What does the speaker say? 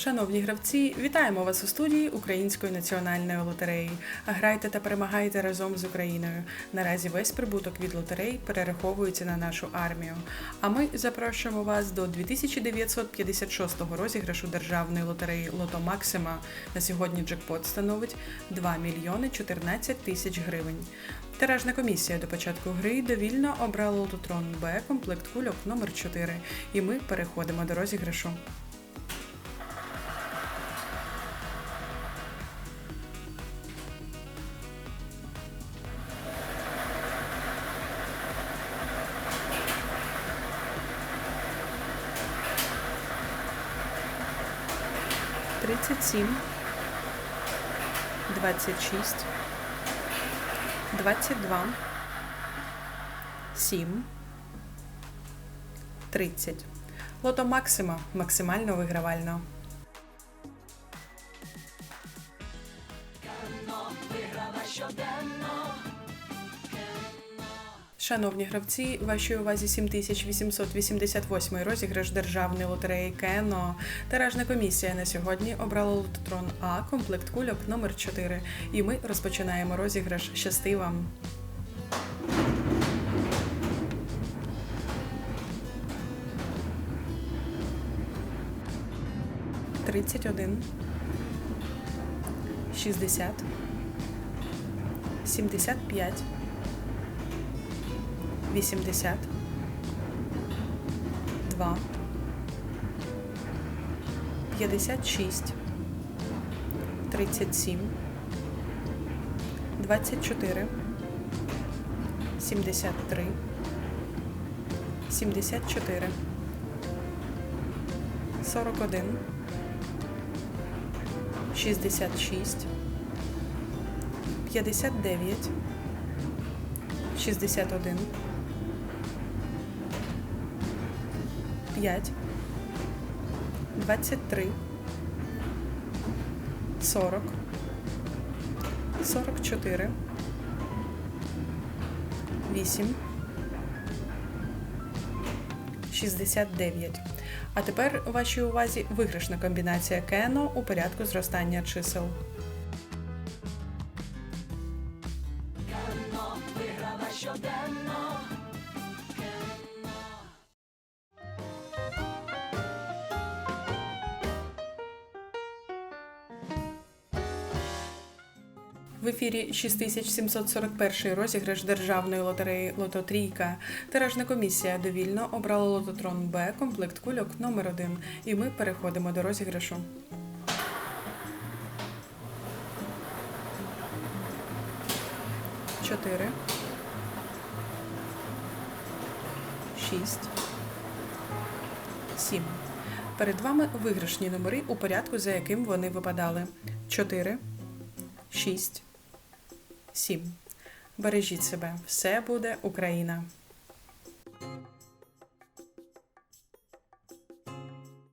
Шановні гравці, вітаємо вас у студії Української національної лотереї. Грайте та перемагайте разом з Україною. Наразі весь прибуток від лотерей перераховується на нашу армію. А ми запрошуємо вас до 2956 розіграшу державної лотереї Лото Максима. На сьогодні джекпот становить 2 мільйони 14 тисяч гривень. Тиражна комісія до початку гри довільно обрала лототрон Б комплект кульок номер 4 І ми переходимо до розіграшу. Тридцять сім, двадцять шість, двадцять два, сім, тридцять. Лото Максима максимально вигравально. Шановні гравці, вашій увазі 7888 розіграш державної лотереї Кено. Тиражна комісія на сьогодні обрала лототрон А, комплект кульок номер 4 І ми розпочинаємо розіграш. Щасти вам! Тридцять один, шістдесят, сімдесят п'ять. 80 2 56 37 24 73 74 41 66 59 61 5, 23, 40, 44, 8, 69. А тепер у вашій увазі виграшна комбінація Кено у порядку зростання чисел. В ефірі 6741 розіграш державної лотереї Лото Трійка. Тиражна комісія довільно обрала лототрон Б комплект кульок номер 1 І ми переходимо до розіграшу. Чотири. Шість. Сім. Перед вами виграшні номери у порядку, за яким вони випадали. Чотири. 6, 7. Бережіть себе. Все буде Україна!